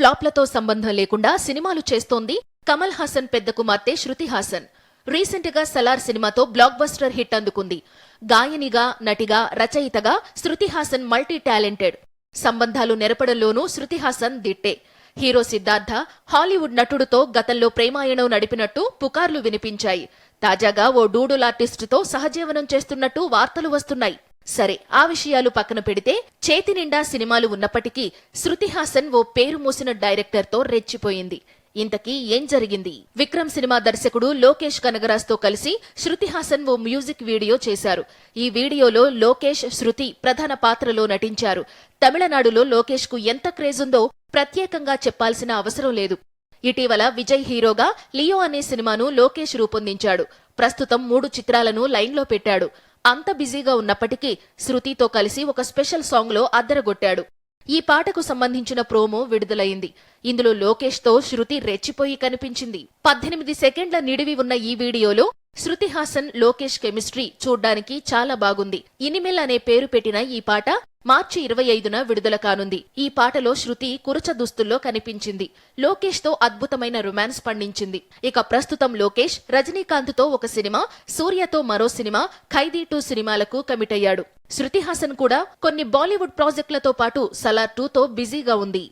ఫ్లాప్లతో సంబంధం లేకుండా సినిమాలు చేస్తోంది కమల్ హాసన్ పెద్ద కుమార్తె శృతి హాసన్. రీసెంట్గా సలార్ సినిమాతో బ్లాక్ బస్టర్ హిట్ అందుకుంది. గాయనిగా నటిగా రచయితగా శృతి హాసన్ మల్టీ టాలెంటెడ్ సంబంధాలు నెరపడంలోనూ శృతి హాసన్ దిట్టే. హీరో సిద్ధార్థ హాలీవుడ్ నటుడితో గతంలో ప్రేమాయణం నడిపినట్టు పుకార్లు వినిపించాయి. తాజాగా ఓ డూడుల్ ఆర్టిస్టుతో సహజీవనం చేస్తున్నట్టు వార్తలు వస్తున్నాయి. సరే ఆ విషయాలు పక్కన పెడితే చేతి నిండా సినిమాలు ఉన్నప్పటికీ శృతి హాసన్ ఓ పేరు మూసిన డైరెక్టర్తో రెచ్చిపోయింది. ఇంతకీ ఏం జరిగింది? విక్రమ్ సినిమా దర్శకుడు లోకేష్ కనగరాజ్తో కలిసి శృతి హాసన్ ఓ మ్యూజిక్ వీడియో చేశారు. ఈ వీడియోలో లోకేష్ శృతి ప్రధాన పాత్రలో నటించారు. తమిళనాడులో లోకేష్కు ఎంత క్రేజ్ ఉందో ప్రత్యేకంగా చెప్పాల్సిన అవసరం లేదు. ఇటీవల విజయ్ హీరోగా లియో అనే సినిమాను లోకేష్ రూపొందించాడు. ప్రస్తుతం మూడు చిత్రాలను లైన్లో పెట్టాడు. అంత బిజీగా ఉన్నప్పటికీ శృతితో కలిసి ఒక స్పెషల్ సాంగ్లో అద్దరగొట్టాడు. ఈ పాటకు సంబంధించిన ప్రోమో విడుదలైంది. ఇందులో లోకేష్తో శృతి రెచ్చిపోయి కనిపించింది. పద్దెనిమిది సెకండ్ల నిడివి ఉన్న ఈ వీడియోలో శృతి హాసన్ లోకేష్ కెమిస్ట్రీ చూడ్డానికి చాలా బాగుంది. ఇనిమెల్ అనే పేరు పెట్టిన ఈ పాట మార్చి ఇరవై ఐదున విడుదల కానుంది. ఈ పాటలో శృతి కురచ దుస్తుల్లో కనిపించింది. లోకేష్తో అద్భుతమైన రొమాన్స్ పండించింది. ఇక ప్రస్తుతం లోకేష్ రజనీకాంత్తో ఒక సినిమా సూర్యతో మరో సినిమా ఖైదీ టూ సినిమాలకు కమిట్ అయ్యాడు శృతి హాసన్ కూడా కొన్ని బాలీవుడ్ ప్రాజెక్టులతో పాటు సలార్ టూతో బిజీగా ఉంది.